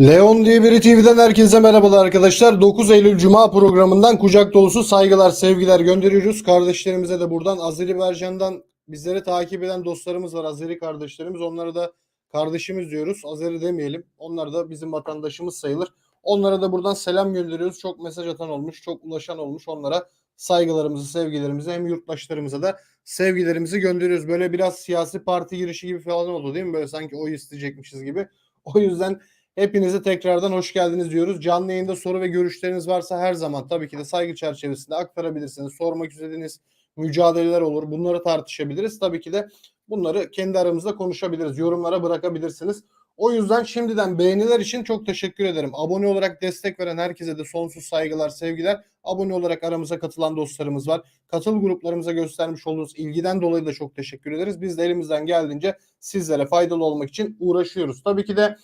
Leon diye biri TV'den herkese merhabalar arkadaşlar. 9 Eylül Cuma programından kucak dolusu saygılar, sevgiler gönderiyoruz. Kardeşlerimize de buradan Azeribaycan'dan bizleri takip eden dostlarımız var. Azeri kardeşlerimiz. Onlara da kardeşimiz diyoruz. Azeri demeyelim. Onlar da bizim vatandaşımız sayılır. Onlara da buradan selam gönderiyoruz. Çok mesaj atan olmuş, çok ulaşan olmuş. Onlara saygılarımızı, sevgilerimizi hem yurttaşlarımıza da sevgilerimizi gönderiyoruz. Böyle biraz siyasi parti girişi gibi falan oldu değil mi? Böyle sanki oy isteyecekmişiz gibi. O yüzden Hepinize tekrardan hoş geldiniz diyoruz. Canlı yayında soru ve görüşleriniz varsa her zaman tabii ki de saygı çerçevesinde aktarabilirsiniz. Sormak istediğiniz mücadeleler olur. Bunları tartışabiliriz. Tabii ki de bunları kendi aramızda konuşabiliriz. Yorumlara bırakabilirsiniz. O yüzden şimdiden beğeniler için çok teşekkür ederim. Abone olarak destek veren herkese de sonsuz saygılar, sevgiler. Abone olarak aramıza katılan dostlarımız var. Katıl gruplarımıza göstermiş olduğunuz ilgiden dolayı da çok teşekkür ederiz. Biz de elimizden geldiğince sizlere faydalı olmak için uğraşıyoruz. Tabii ki de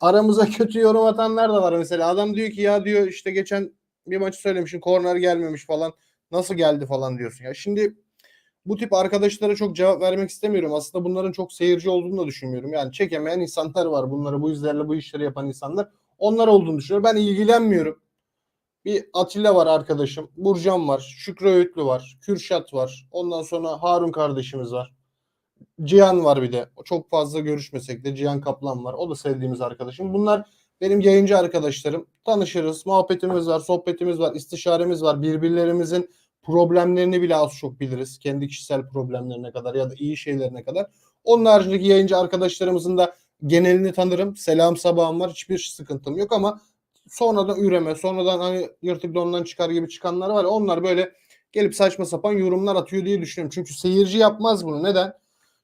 aramıza kötü yorum atanlar da var mesela. Adam diyor ki ya diyor işte geçen bir maçı söylemişsin korner gelmemiş falan. Nasıl geldi falan diyorsun. Ya şimdi bu tip arkadaşlara çok cevap vermek istemiyorum. Aslında bunların çok seyirci olduğunu da düşünmüyorum. Yani çekemeyen insanlar var. Bunları bu yüzlerle bu işleri yapan insanlar. Onlar olduğunu düşünüyorum. Ben ilgilenmiyorum. Bir Atilla var arkadaşım. Burcan var. Şükrü Öğütlü var. Kürşat var. Ondan sonra Harun kardeşimiz var. Cihan var bir de. Çok fazla görüşmesek de Cihan Kaplan var. O da sevdiğimiz arkadaşım. Bunlar benim yayıncı arkadaşlarım. Tanışırız, muhabbetimiz var, sohbetimiz var, istişaremiz var. Birbirlerimizin problemlerini bile az çok biliriz. Kendi kişisel problemlerine kadar ya da iyi şeylerine kadar. Onun haricindeki yayıncı arkadaşlarımızın da genelini tanırım. Selam sabahım var. Hiçbir sıkıntım yok ama sonradan üreme, sonradan hani yırtık dondan çıkar gibi çıkanlar var onlar böyle gelip saçma sapan yorumlar atıyor diye düşünüyorum. Çünkü seyirci yapmaz bunu. Neden?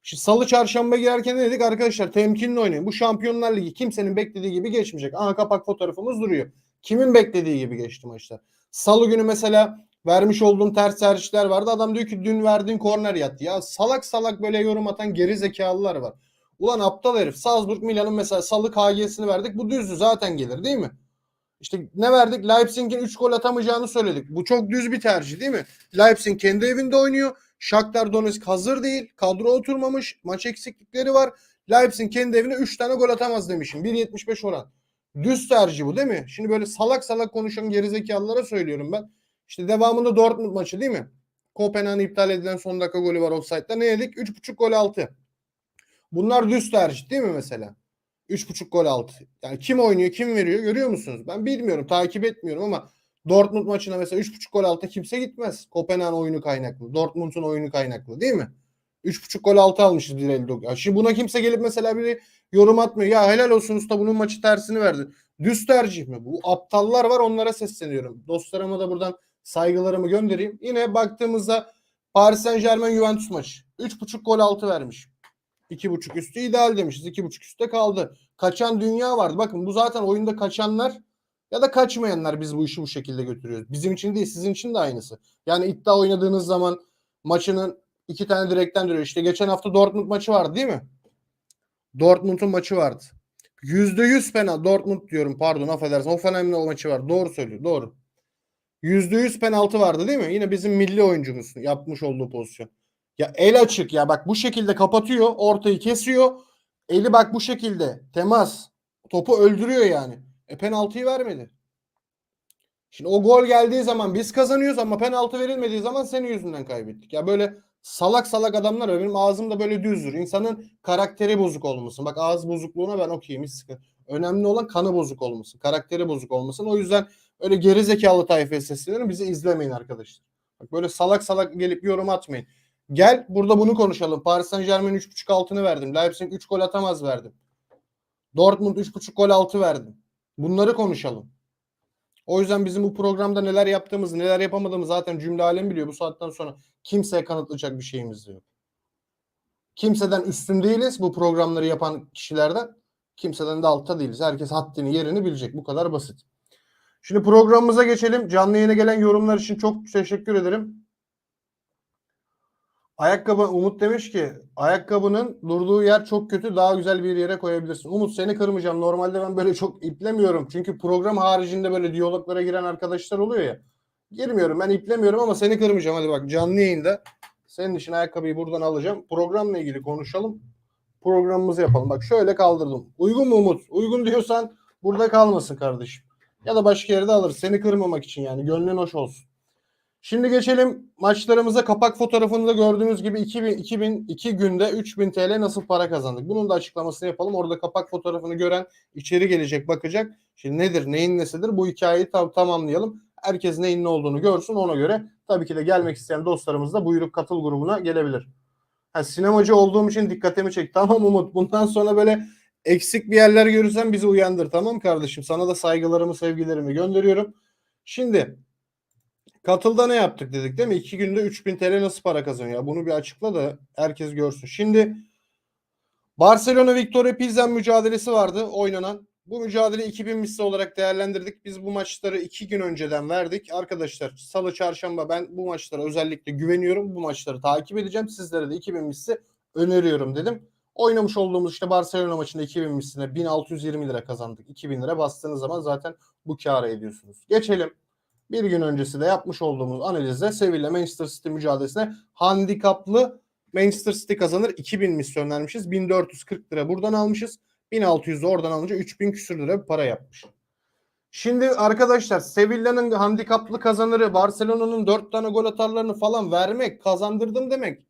Şimdi salı çarşamba girerken dedik arkadaşlar temkinli oynayın. Bu Şampiyonlar Ligi kimsenin beklediği gibi geçmeyecek. Aha kapak fotoğrafımız duruyor. Kimin beklediği gibi geçti maçlar. Salı günü mesela vermiş olduğum ters tercihler vardı. Adam diyor ki dün verdiğin korner yattı. Ya salak salak böyle yorum atan geri zekalılar var. Ulan aptal herif. Salzburg Milan'ın mesela salı KG'sini verdik. Bu düzdü zaten gelir değil mi? İşte ne verdik? Leipzig'in 3 gol atamayacağını söyledik. Bu çok düz bir tercih değil mi? Leipzig kendi evinde oynuyor. Shakhtar Donetsk hazır değil. Kadro oturmamış. Maç eksiklikleri var. Leipzig kendi evine 3 tane gol atamaz demişim. 1.75 oran. Düz tercih bu değil mi? Şimdi böyle salak salak konuşan gerizekalılara söylüyorum ben. İşte devamında Dortmund maçı değil mi? Kopenhag'ın iptal edilen son dakika golü var offside'da. Ne yedik? 3.5 gol 6. Bunlar düz tercih değil mi mesela? 3.5 gol 6. Yani kim oynuyor, kim veriyor görüyor musunuz? Ben bilmiyorum, takip etmiyorum ama Dortmund maçına mesela 3.5 gol altı kimse gitmez. Kopenhag oyunu kaynaklı. Dortmund'un oyunu kaynaklı değil mi? 3.5 gol altı almışız Direldo. Ya şimdi buna kimse gelip mesela bir yorum atmıyor. Ya helal olsun usta bunun maçı tersini verdi. Düz tercih mi? Bu aptallar var onlara sesleniyorum. Dostlarıma da buradan saygılarımı göndereyim. Yine baktığımızda Paris Saint Germain Juventus maçı. 3.5 gol altı vermiş. 2.5 üstü ideal demişiz. 2.5 üstte kaldı. Kaçan dünya vardı. Bakın bu zaten oyunda kaçanlar ya da kaçmayanlar biz bu işi bu şekilde götürüyoruz. Bizim için değil sizin için de aynısı. Yani iddia oynadığınız zaman maçının iki tane direkten duruyor. İşte geçen hafta Dortmund maçı vardı değil mi? Dortmund'un maçı vardı. Yüzde yüz penaltı. Dortmund diyorum pardon affedersin. Hoffenheim'le o maçı var. Doğru söylüyor. Doğru. Yüzde yüz penaltı vardı değil mi? Yine bizim milli oyuncumuz yapmış olduğu pozisyon. Ya el açık ya bak bu şekilde kapatıyor. Ortayı kesiyor. Eli bak bu şekilde. Temas. Topu öldürüyor yani. E penaltıyı vermedi. Şimdi o gol geldiği zaman biz kazanıyoruz ama penaltı verilmediği zaman senin yüzünden kaybettik. Ya böyle salak salak adamlar var. Benim ağzım da böyle düzdür. İnsanın karakteri bozuk olmasın. Bak ağız bozukluğuna ben okeyim. Hiç sıkıntı. Önemli olan kanı bozuk olmasın. Karakteri bozuk olmasın. O yüzden öyle geri zekalı tayfaya sesleniyorum. Bizi izlemeyin arkadaşlar. Bak böyle salak salak gelip yorum atmayın. Gel burada bunu konuşalım. Paris Saint Germain 3.5 altını verdim. Leipzig 3 gol atamaz verdim. Dortmund 3.5 gol altı verdim. Bunları konuşalım. O yüzden bizim bu programda neler yaptığımızı, neler yapamadığımızı zaten cümle alem biliyor. Bu saatten sonra kimseye kanıtlayacak bir şeyimiz yok. Kimseden üstün değiliz bu programları yapan kişilerden. Kimseden de altta değiliz. Herkes haddini, yerini bilecek. Bu kadar basit. Şimdi programımıza geçelim. Canlı yayına gelen yorumlar için çok teşekkür ederim. Ayakkabı Umut demiş ki ayakkabının durduğu yer çok kötü daha güzel bir yere koyabilirsin. Umut seni kırmayacağım. Normalde ben böyle çok iplemiyorum. Çünkü program haricinde böyle diyaloglara giren arkadaşlar oluyor ya. Girmiyorum ben iplemiyorum ama seni kırmayacağım. Hadi bak canlı yayında senin için ayakkabıyı buradan alacağım. Programla ilgili konuşalım. Programımızı yapalım. Bak şöyle kaldırdım. Uygun mu Umut? Uygun diyorsan Burada kalmasın kardeşim. Ya da başka yerde alırız. Seni kırmamak için yani. Gönlün hoş olsun. Şimdi geçelim maçlarımıza. Kapak fotoğrafında gördüğünüz gibi 2000, 2002 günde 3000 TL nasıl para kazandık? Bunun da açıklamasını yapalım. Orada kapak fotoğrafını gören içeri gelecek bakacak. Şimdi nedir neyin nesidir bu hikayeyi tam, tamamlayalım. Herkes neyin ne olduğunu görsün ona göre. Tabii ki de gelmek isteyen dostlarımız da buyurup katıl grubuna gelebilir. Ha, sinemacı olduğum için dikkatimi çek. Tamam Umut bundan sonra böyle eksik bir yerler görürsen bizi uyandır tamam kardeşim. Sana da saygılarımı sevgilerimi gönderiyorum. Şimdi Katılda ne yaptık dedik değil mi? İki günde 3000 TL nasıl para kazanıyor? Ya Bunu bir açıkla da herkes görsün. Şimdi Barcelona Victoria Pilsen mücadelesi vardı oynanan. Bu mücadele 2000 misli olarak değerlendirdik. Biz bu maçları iki gün önceden verdik. Arkadaşlar salı çarşamba ben bu maçlara özellikle güveniyorum. Bu maçları takip edeceğim. Sizlere de 2000 misli öneriyorum dedim. Oynamış olduğumuz işte Barcelona maçında 2000 misline 1620 lira kazandık. 2000 lira bastığınız zaman zaten bu kâra ediyorsunuz. Geçelim. Bir gün öncesi de yapmış olduğumuz analizde Sevilla Manchester City mücadelesine handikaplı Manchester City kazanır 2000 misyon vermişiz. 1440 lira buradan almışız. 1600 de oradan alınca 3000 küsür lira bir para yapmış. Şimdi arkadaşlar Sevilla'nın handikaplı kazanırı Barcelona'nın 4 tane gol atarlarını falan vermek kazandırdım demek.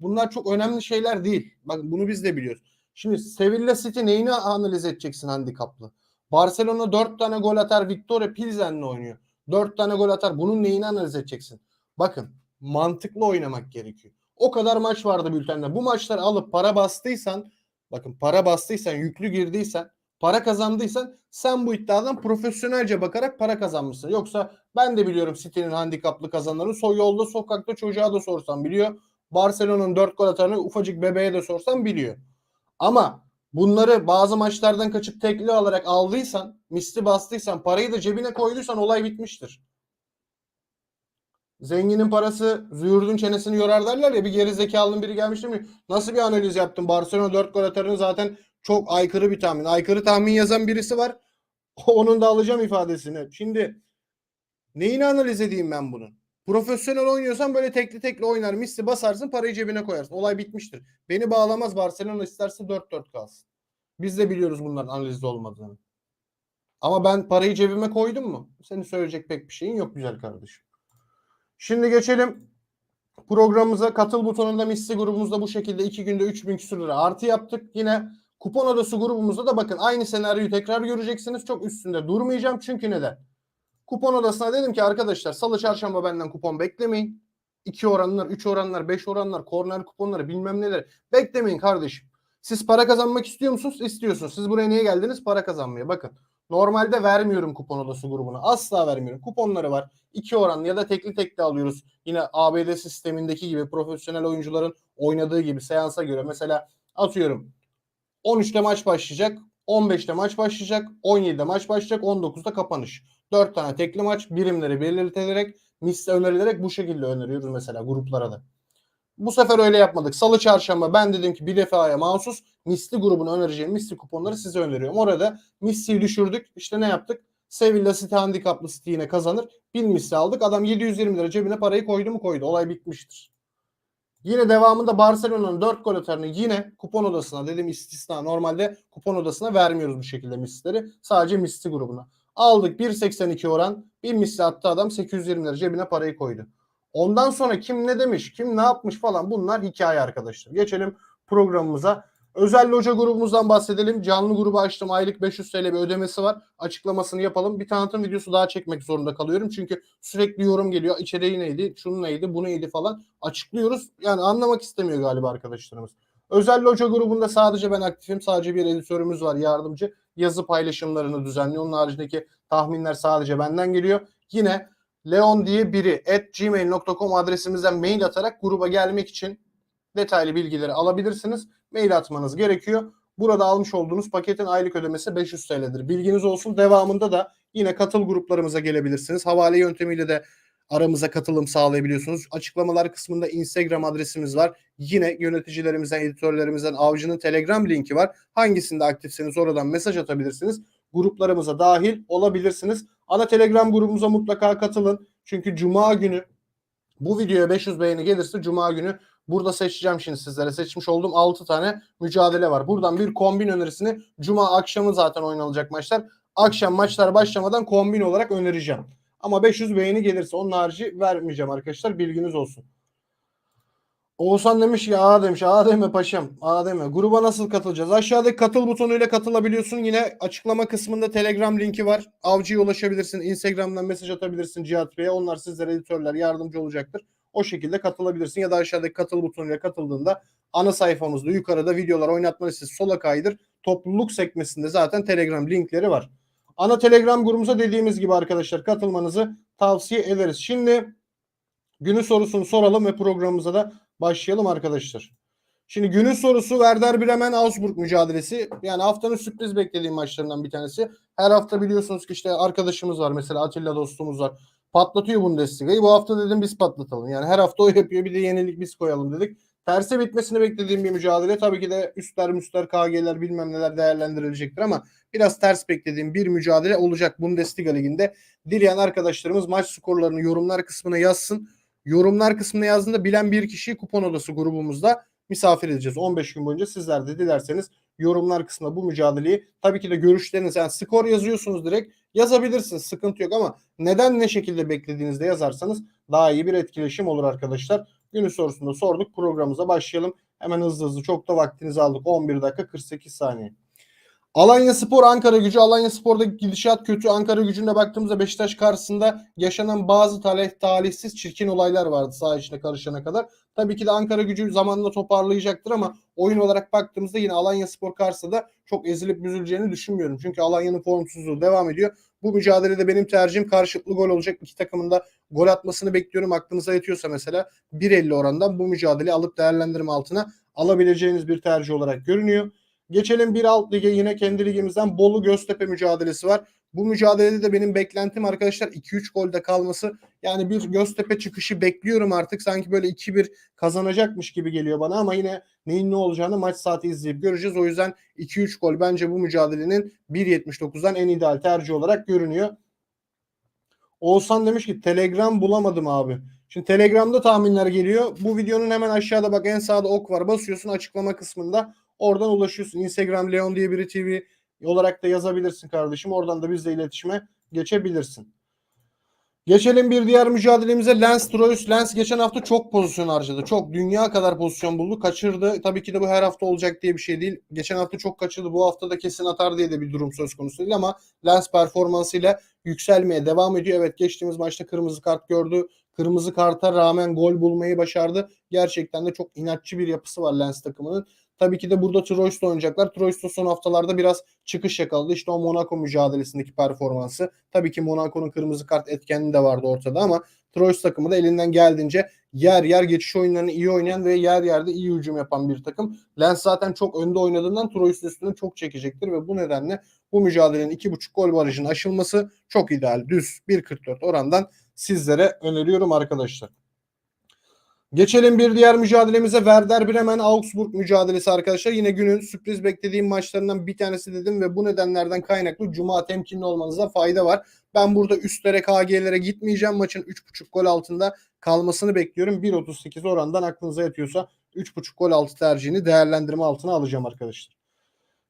Bunlar çok önemli şeyler değil. Bak bunu biz de biliyoruz. Şimdi Sevilla City neyini analiz edeceksin handikaplı? Barcelona 4 tane gol atar Victoria Pilsen'le oynuyor. 4 tane gol atar. Bunun neyini analiz edeceksin? Bakın mantıklı oynamak gerekiyor. O kadar maç vardı bültende. Bu maçları alıp para bastıysan bakın para bastıysan yüklü girdiysen para kazandıysan sen bu iddiadan profesyonelce bakarak para kazanmışsın. Yoksa ben de biliyorum City'nin handikaplı kazanlarını. So yolda sokakta çocuğa da sorsam biliyor. Barcelona'nın 4 gol atanı ufacık bebeğe de sorsam biliyor. Ama bunları bazı maçlardan kaçıp tekli alarak aldıysan, misli bastıysan, parayı da cebine koyduysan olay bitmiştir. Zenginin parası züğürdün çenesini yorar derler ya bir geri zekalının biri gelmiştir mi? Nasıl bir analiz yaptın? Barcelona 4 gol atarını zaten çok aykırı bir tahmin. Aykırı tahmin yazan birisi var. Onun da alacağım ifadesini. Şimdi neyini analiz edeyim ben bunun? Profesyonel oynuyorsan böyle tekli tekli oynar. Misli basarsın parayı cebine koyarsın. Olay bitmiştir. Beni bağlamaz Barcelona isterse 4-4 kalsın. Biz de biliyoruz bunların analizde olmadığını. Ama ben parayı cebime koydum mu? Senin söyleyecek pek bir şeyin yok güzel kardeşim. Şimdi geçelim programımıza. Katıl butonunda misli grubumuzda bu şekilde 2 günde 3000 küsur lira artı yaptık. Yine kupon odası grubumuzda da bakın aynı senaryoyu tekrar göreceksiniz. Çok üstünde durmayacağım. Çünkü neden? Kupon odasına dedim ki arkadaşlar salı çarşamba benden kupon beklemeyin. 2 oranlar, 3 oranlar, 5 oranlar, korner kuponları bilmem neler. Beklemeyin kardeşim. Siz para kazanmak istiyor musunuz? İstiyorsunuz. Siz buraya niye geldiniz? Para kazanmaya. Bakın. Normalde vermiyorum kupon odası grubuna. Asla vermiyorum. Kuponları var. 2 oran ya da tekli tekli alıyoruz. Yine ABD sistemindeki gibi profesyonel oyuncuların oynadığı gibi seansa göre. Mesela atıyorum 13'te maç başlayacak. 15'te maç başlayacak. 17'de maç başlayacak. 19'da kapanış. 4 tane tekli maç birimleri belirtilerek misle önerilerek bu şekilde öneriyoruz mesela gruplara da. Bu sefer öyle yapmadık. Salı çarşamba ben dedim ki bir defaya mahsus misli grubunu önereceğim misli kuponları size öneriyorum. Orada misliyi düşürdük. İşte ne yaptık? Sevilla City handikaplı City yine kazanır. 1000 misli aldık. Adam 720 lira cebine parayı koydu mu koydu. Olay bitmiştir. Yine devamında Barcelona'nın 4 gol atarını yine kupon odasına dedim istisna. Normalde kupon odasına vermiyoruz bu şekilde misleri. Sadece misli grubuna. Aldık 1.82 oran. Bir misli attı adam 820 lira cebine parayı koydu. Ondan sonra kim ne demiş, kim ne yapmış falan bunlar hikaye arkadaşlar. Geçelim programımıza. Özel loca grubumuzdan bahsedelim. Canlı grubu açtım. Aylık 500 TL bir ödemesi var. Açıklamasını yapalım. Bir tanıtım videosu daha çekmek zorunda kalıyorum. Çünkü sürekli yorum geliyor. İçeriği neydi, şunu neydi, bu neydi falan. Açıklıyoruz. Yani anlamak istemiyor galiba arkadaşlarımız. Özel loca grubunda sadece ben aktifim. Sadece bir editörümüz var yardımcı. Yazı paylaşımlarını düzenliyor. Onun haricindeki tahminler sadece benden geliyor. Yine Leon diye biri at gmail.com adresimizden mail atarak gruba gelmek için detaylı bilgileri alabilirsiniz. Mail atmanız gerekiyor. Burada almış olduğunuz paketin aylık ödemesi 500 TL'dir. Bilginiz olsun. Devamında da yine katıl gruplarımıza gelebilirsiniz. Havale yöntemiyle de aramıza katılım sağlayabiliyorsunuz. Açıklamalar kısmında Instagram adresimiz var. Yine yöneticilerimizden, editörlerimizden Avcı'nın Telegram linki var. Hangisinde aktifseniz oradan mesaj atabilirsiniz. Gruplarımıza dahil olabilirsiniz. Ana Telegram grubumuza mutlaka katılın. Çünkü Cuma günü bu videoya 500 beğeni gelirse Cuma günü Burada seçeceğim şimdi sizlere. Seçmiş olduğum 6 tane mücadele var. Buradan bir kombin önerisini Cuma akşamı zaten oynanacak maçlar. Akşam maçlar başlamadan kombin olarak önereceğim. Ama 500 beğeni gelirse onun harici vermeyeceğim arkadaşlar. Bilginiz olsun. Oğuzhan demiş ki aa demiş aa deme paşam aa deme. Gruba nasıl katılacağız? Aşağıdaki katıl butonuyla katılabiliyorsun. Yine açıklama kısmında Telegram linki var. Avcıya ulaşabilirsin. Instagram'dan mesaj atabilirsin Cihat Bey'e. Onlar sizlere editörler yardımcı olacaktır. O şekilde katılabilirsin ya da aşağıdaki katıl butonuyla katıldığında ana sayfamızda yukarıda videolar oynatma listesi sola kaydır. Topluluk sekmesinde zaten Telegram linkleri var. Ana Telegram grubumuza dediğimiz gibi arkadaşlar katılmanızı tavsiye ederiz. Şimdi günün sorusunu soralım ve programımıza da başlayalım arkadaşlar. Şimdi günün sorusu Werder Bremen Augsburg mücadelesi. Yani haftanın sürpriz beklediğim maçlarından bir tanesi. Her hafta biliyorsunuz ki işte arkadaşımız var mesela Atilla dostumuz var. Patlatıyor Bundesliga'yı. Bu hafta dedim biz patlatalım. Yani her hafta o yapıyor bir de yenilik biz koyalım dedik. Terse bitmesini beklediğim bir mücadele. Tabii ki de üstler müstler KG'ler bilmem neler değerlendirilecektir ama biraz ters beklediğim bir mücadele olacak Bundesliga liginde. Dileyen arkadaşlarımız maç skorlarını yorumlar kısmına yazsın. Yorumlar kısmına yazdığında bilen bir kişiyi kupon odası grubumuzda misafir edeceğiz. 15 gün boyunca sizler de dilerseniz yorumlar kısmına bu mücadeleyi tabii ki de görüşleriniz yani skor yazıyorsunuz direkt yazabilirsiniz sıkıntı yok ama neden ne şekilde beklediğinizde yazarsanız daha iyi bir etkileşim olur arkadaşlar. Günün sorusunu sorduk programımıza başlayalım. Hemen hızlı hızlı çok da vaktinizi aldık 11 dakika 48 saniye. Alanya Spor Ankara gücü. Alanya Spor'da gidişat kötü. Ankara gücüne baktığımızda Beşiktaş karşısında yaşanan bazı talih, talihsiz çirkin olaylar vardı saha içine karışana kadar. Tabii ki de Ankara gücü zamanla toparlayacaktır ama oyun olarak baktığımızda yine Alanya Spor karşısında çok ezilip büzüleceğini düşünmüyorum. Çünkü Alanya'nın formsuzluğu devam ediyor. Bu mücadelede benim tercihim karşılıklı gol olacak. İki takımın da gol atmasını bekliyorum. Aklınıza yatıyorsa mesela 1.50 orandan bu mücadeleyi alıp değerlendirme altına alabileceğiniz bir tercih olarak görünüyor. Geçelim bir alt lige yine kendi ligimizden Bolu Göztepe mücadelesi var. Bu mücadelede de benim beklentim arkadaşlar 2-3 golde kalması. Yani bir Göztepe çıkışı bekliyorum artık. Sanki böyle 2-1 kazanacakmış gibi geliyor bana ama yine neyin ne olacağını maç saati izleyip göreceğiz. O yüzden 2-3 gol bence bu mücadelenin 1.79'dan en ideal tercih olarak görünüyor. Oğuzhan demiş ki Telegram bulamadım abi. Şimdi Telegram'da tahminler geliyor. Bu videonun hemen aşağıda bak en sağda ok var. Basıyorsun açıklama kısmında. Oradan ulaşıyorsun. Instagram Leon diye biri TV olarak da yazabilirsin kardeşim. Oradan da bizle iletişime geçebilirsin. Geçelim bir diğer mücadelemize. Lens Troyes. Lens geçen hafta çok pozisyon harcadı. Çok dünya kadar pozisyon buldu. Kaçırdı. Tabii ki de bu her hafta olacak diye bir şey değil. Geçen hafta çok kaçırdı. Bu hafta da kesin atar diye de bir durum söz konusu değil ama Lens performansıyla yükselmeye devam ediyor. Evet geçtiğimiz maçta kırmızı kart gördü. Kırmızı karta rağmen gol bulmayı başardı. Gerçekten de çok inatçı bir yapısı var Lens takımının. Tabii ki de burada Troyes'te oynayacaklar. Troyes'te son haftalarda biraz çıkış yakaladı. İşte o Monaco mücadelesindeki performansı. Tabii ki Monaco'nun kırmızı kart etkenliği de vardı ortada ama Troyes takımı da elinden geldiğince yer yer geçiş oyunlarını iyi oynayan ve yer yerde iyi hücum yapan bir takım. Lens zaten çok önde oynadığından Troyes üstüne çok çekecektir ve bu nedenle bu mücadelenin 2.5 gol barajının aşılması çok ideal. Düz 1.44 orandan sizlere öneriyorum arkadaşlar. Geçelim bir diğer mücadelemize Werder Bremen Augsburg mücadelesi arkadaşlar. Yine günün sürpriz beklediğim maçlarından bir tanesi dedim ve bu nedenlerden kaynaklı Cuma temkinli olmanıza fayda var. Ben burada üstlere KG'lere gitmeyeceğim. Maçın 3.5 gol altında kalmasını bekliyorum. 1.38 orandan aklınıza yatıyorsa 3.5 gol altı tercihini değerlendirme altına alacağım arkadaşlar.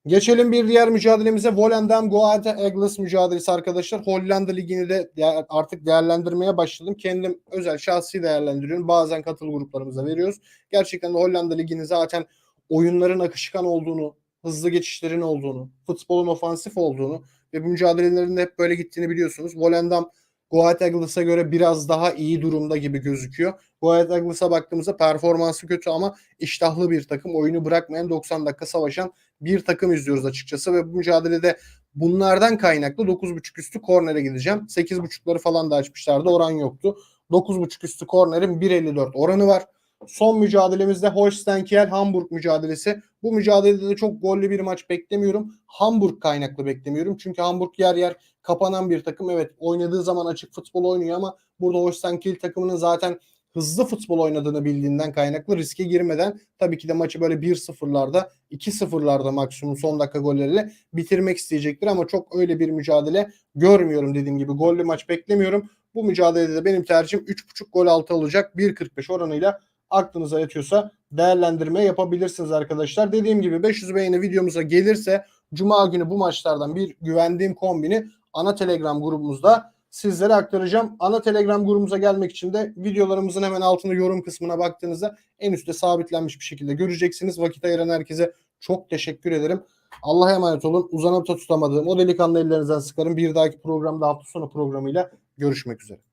Geçelim bir diğer mücadelemize Volendam Goate Eagles mücadelesi arkadaşlar. Hollanda ligini de artık değerlendirmeye başladım. Kendim özel şahsi değerlendiriyorum. Bazen katıl gruplarımıza veriyoruz. Gerçekten de Hollanda ligini zaten oyunların akışkan olduğunu, hızlı geçişlerin olduğunu, futbolun ofansif olduğunu ve bu mücadelelerin de hep böyle gittiğini biliyorsunuz. Volendam Goat Eagles'a göre biraz daha iyi durumda gibi gözüküyor. Goat Eagles'a baktığımızda performansı kötü ama iştahlı bir takım. Oyunu bırakmayan 90 dakika savaşan bir takım izliyoruz açıkçası ve bu mücadelede bunlardan kaynaklı 9.5 üstü kornere gideceğim. 8.5'ları falan da açmışlardı. Oran yoktu. 9.5 üstü kornerin 1.54 oranı var. Son mücadelemizde Holstein Kiel Hamburg mücadelesi. Bu mücadelede de çok gollü bir maç beklemiyorum. Hamburg kaynaklı beklemiyorum. Çünkü Hamburg yer yer kapanan bir takım. Evet oynadığı zaman açık futbol oynuyor ama burada Holstein Kiel takımının zaten hızlı futbol oynadığını bildiğinden kaynaklı riske girmeden tabii ki de maçı böyle 1-0'larda 2-0'larda maksimum son dakika golleriyle bitirmek isteyecektir ama çok öyle bir mücadele görmüyorum dediğim gibi. Gollü maç beklemiyorum. Bu mücadelede de benim tercihim 3.5 gol altı olacak. 1.45 oranıyla aklınıza yatıyorsa değerlendirme yapabilirsiniz arkadaşlar. Dediğim gibi 500 beğeni videomuza gelirse Cuma günü bu maçlardan bir güvendiğim kombini ana Telegram grubumuzda sizlere aktaracağım. Ana Telegram grubumuza gelmek için de videolarımızın hemen altında yorum kısmına baktığınızda en üstte sabitlenmiş bir şekilde göreceksiniz. Vakit ayıran herkese çok teşekkür ederim. Allah'a emanet olun. Uzanıp da tutamadığım o delikanlı ellerinizden sıkarım. Bir dahaki programda hafta sonu programıyla görüşmek üzere.